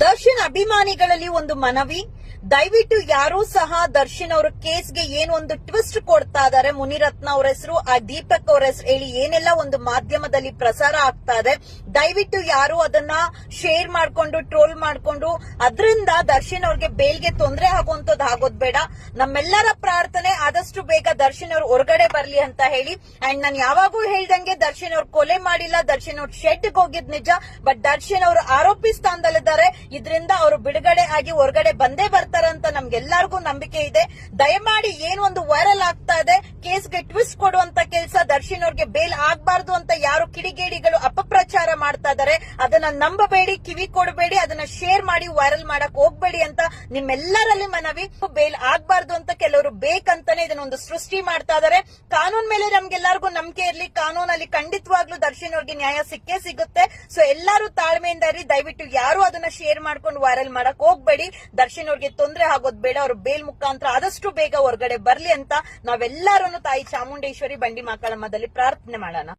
ದರ್ಶನ್ ಅಭಿಮಾನಿಗಳಲ್ಲಿ ಒಂದು ಮನವಿ. ದಯವಿಟ್ಟು ಯಾರೂ ಸಹ ದರ್ಶನ್ ಅವರ ಕೇಸ್ಗೆ ಏನು ಒಂದು ಟ್ವಿಸ್ಟ್ ಕೊಡ್ತಾ ಇದಾರೆ ಮುನಿರತ್ನ ಅವ್ರ ಹೆಸರು, ಆ ದೀಪಕ್ ಅವ್ರ ಹೆಸರು ಹೇಳಿ ಏನೆಲ್ಲ ಒಂದು ಮಾಧ್ಯಮದಲ್ಲಿ ಪ್ರಸಾರ ಆಗ್ತಾ ಇದೆ. ದಯವಿಟ್ಟು ಯಾರು ಅದನ್ನ ಶೇರ್ ಮಾಡ್ಕೊಂಡು, ಟ್ರೋಲ್ ಮಾಡ್ಕೊಂಡು, ಅದರಿಂದ ದರ್ಶನ್ ಅವ್ರಿಗೆ ಬೇಲ್ಗೆ ತೊಂದರೆ ಆಗುವಂತದ್ದು ಆಗೋದ್ ಬೇಡ. ನಮ್ಮೆಲ್ಲರ ಪ್ರಾರ್ಥನೆ ಆದಷ್ಟು ಬೇಗ ದರ್ಶನ್ ಅವ್ರು ಹೊರಗಡೆ ಬರ್ಲಿ ಅಂತ ಹೇಳಿ. ಅಂಡ್ ನಾನು ಯಾವಾಗೂ ಹೇಳ್ದಂಗೆ ದರ್ಶನ್ ಅವ್ರು ಕೊಲೆ ಮಾಡಿಲ್ಲ. ದರ್ಶನ್ ಅವ್ರು ಶೆಡ್ ಹೋಗಿದ್ ನಿಜ. ಬಟ್ ದರ್ಶನ್ ಅವರು ಆರೋಪಿ ಸ್ಥಾನದಲ್ಲಿದ್ದಾರೆ. ಇದರಿಂದ ಅವರು ಬಿಡುಗಡೆ ಆಗಿ ಹೊರಗಡೆ ಬಂದೇ ಬರ್ತಾರಂತ ನಮ್ಗೆಲ್ಲರಿಗೂ ನಂಬಿಕೆ ಇದೆ. ದಯಮಾಡಿ ಏನು ಒಂದು ವೈರಲ್ ಆಗ್ತಾ ಇದೆ, ಕೇಸ್ಗೆ ಟ್ವಿಸ್ಟ್ ಕೊಡುವಂತ ದರ್ಶನ್ ಅವ್ರಿಗೆ ಬೇಲ್ ಆಗ್ಬಾರ್ದು ಅಂತ ಯಾರು ಕಿಡಿಗೇಡಿಗಳು ಅಪಪ್ರಚಾರ ಮಾಡ್ತಾ ಇದಾರೆ ಅದನ್ನ ನಂಬಬೇಡಿ, ಕಿವಿ ಕೊಡಬೇಡಿ, ಅದನ್ನ ಶೇರ್ ಮಾಡಿ ವೈರಲ್ ಮಾಡಕ್ ಹೋಗ್ಬೇಡಿ ಅಂತ ನಿಮ್ಮೆಲ್ಲರಲ್ಲಿ ಮನವಿ. ಬೇಲ್ ಆಗ್ಬಾರ್ದು ಅಂತ ಕೆಲವರು ಬೇಕಂತಾನೆ ಇದನ್ನ ಒಂದು ಸೃಷ್ಟಿ ಮಾಡ್ತಾ ಇದಾರೆ ಕಾನೂನ್ ಮೇಲೆ ನಮ್ಗೆಲ್ಲರಿಗೂ ನಂಬಿಕೆ ಇರ್ಲಿ. ಕಾನೂನಲ್ಲಿ ಖಂಡಿತವಾಗ್ಲೂ ದರ್ಶನ್ ಅವ್ರಿಗೆ ನ್ಯಾಯ ಸಿಕ್ಕೇ ಸಿಗುತ್ತೆ. ಸೊ ಎಲ್ಲರೂ ತಾಳ್ಮೆಯಿಂದ ಇರಿ ದಯವಿಟ್ಟು ಯಾರು ಅದನ್ನ ಶೇರ್ ಮಾಡ್ಕೊಂಡು ವೈರಲ್ ಮಾಡಕ್ ಹೋಗ್ಬೇಡಿ. ದರ್ಶನ್ ಅವ್ರಿಗೆ ತೊಂದರೆ ಆಗೋದ್ ಬೇಡ. ಅವ್ರ ಬೇಲ್ ಮುಖಾಂತರ ಆದಷ್ಟು ಬೇಗ ಹೊರಗಡೆ ಬರ್ಲಿ ಅಂತ ನಾವೆಲ್ಲರೂ ತಾಯಿ ಚಾಮುಂಡೇಶ್ವರಿ ಬಂಡಿ ಮಾಕಾಳಮ್ಮದಲ್ಲಿ ಪ್ರಾರ್ಥನೆ ಮಾಡೋಣ.